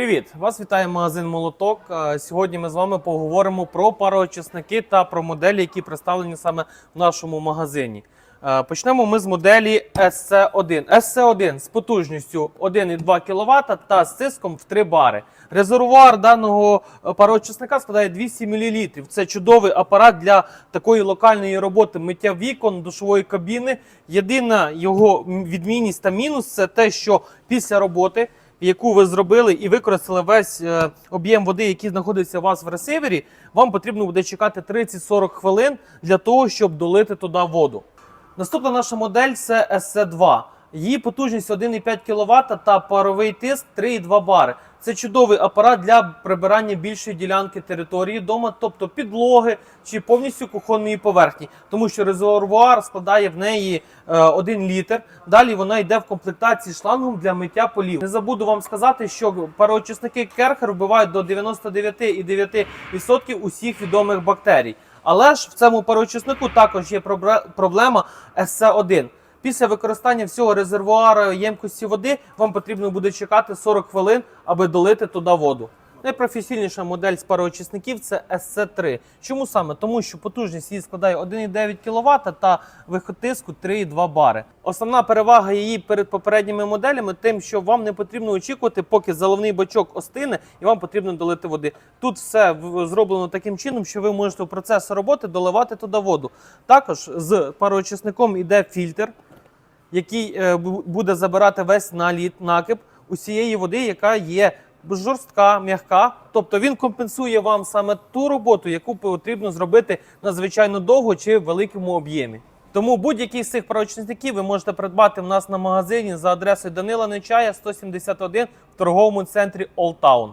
Привіт! Вас вітає магазин Молоток. Е, Сьогодні ми з вами поговоримо про пароочисники та про моделі, які представлені саме в нашому магазині. Е, Почнемо ми з моделі SC1. SC1 з потужністю 1,2 кВт та з тиском в 3 бари. Резервуар даного е, пароочисника складає 200 мл. Це чудовий апарат для такої локальної роботи миття вікон, душової кабіни. Єдина його відмінність та мінус це те, що після роботи яку ви зробили і використали весь е, об'єм води, який знаходиться у вас в ресивері, вам потрібно буде чекати 30-40 хвилин для того, щоб долити туди воду. Наступна наша модель це SC2. Її потужність 1,5 кВт та паровий тиск 3,2 бари. Це чудовий апарат для прибирання більшої ділянки території вдома, тобто підлоги чи повністю кухонної поверхні, тому що резервуар складає в неї е, 1 літр. Далі вона йде в комплектації шлангом для миття полів. Не забуду вам сказати, що пароочисники Керхер вбивають до 99,9% усіх відомих бактерій. Але ж в цьому пароочиснику також є проблема SC1. Після використання всього резервуара ємкості води вам потрібно буде чекати 40 хвилин, аби долити туди воду. Найпрофесійніша модель з пароочисників це SC3. Чому саме? Тому що потужність її складає 1,9 кВт та виход тиску 3,2 бари. Основна перевага її перед попередніми моделями тим, що вам не потрібно очікувати, поки заливний бачок остине, і вам потрібно долити води. Тут все зроблено таким чином, що ви можете в процесі роботи доливати туди воду. Також з пароочисником йде фільтр який е, буде забирати весь наліт, накип усієї води, яка є жорстка, м'яка. Тобто він компенсує вам саме ту роботу, яку потрібно зробити надзвичайно довго чи в великому об'ємі. Тому будь-який з цих пароочисників ви можете придбати в нас на магазині за адресою Данила Нечая 171 в торговому центрі Олтаун.